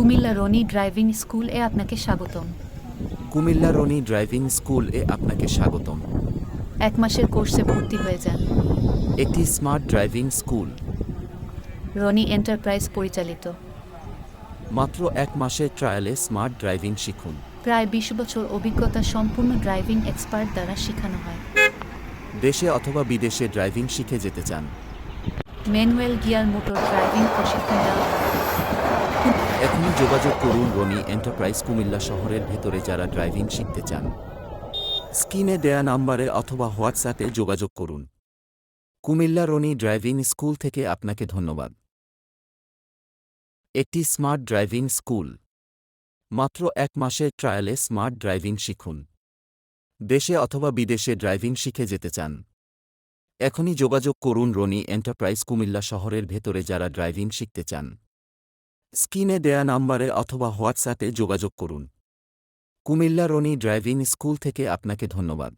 Comilla Roni driving school এ আপনাকে স্বাগতম। কুমিল্লা রনি ড্রাইভিং স্কুল এ আপনাকে স্বাগতম। এক মাসের কোর্সে ভর্তি হয়ে যান। একটি smart driving school. Roni enterprise পরিচালিত। মাত্র এক মাসের ট্রায়ালে স্মার্ট ড্রাইভিং শিখুন। প্রায় বিশ বছর অভিজ্ঞতা সম্পূর্ণ ড্রাইভিং এক্সপার্ট দ্বারা শেখানো হয়। দেশে অথবা বিদেশে ড্রাইভিং শিখে যেতে চান। ম্যানুয়াল গিয়ার মোটর ড্রাইভিং প্রশিক্ষণ দেওয়া হয়। এখনই যোগাযোগ করুন রনি এন্টারপ্রাইজ কুমিল্লা শহরের ভেতরে যারা ড্রাইভিং শিখতে চান। স্ক্রিনে দেয়া নাম্বারে অথবা হোয়াটসঅ্যাপে যোগাযোগ করুন। কুমিল্লা রনি ড্রাইভিং স্কুল থেকে আপনাকে ধন্যবাদ। একটি স্মার্ট ড্রাইভিং স্কুল। মাত্র এক মাসের ট্রায়ালে স্মার্ট ড্রাইভিং শিখুন। দেশে অথবা বিদেশে ড্রাইভিং শিখে যেতে চান। এখনই যোগাযোগ করুন রনি এন্টারপ্রাইজ কুমিল্লা শহরের ভেতরে যারা ড্রাইভিং শিখতে চান। স্ক্রিনে দেয়া নাম্বারে অথবা হোয়াটসঅ্যাপে যোগাযোগ করুন। কুমিল্লা রনি ড্রাইভিং স্কুল থেকে আপনাকে ধন্যবাদ।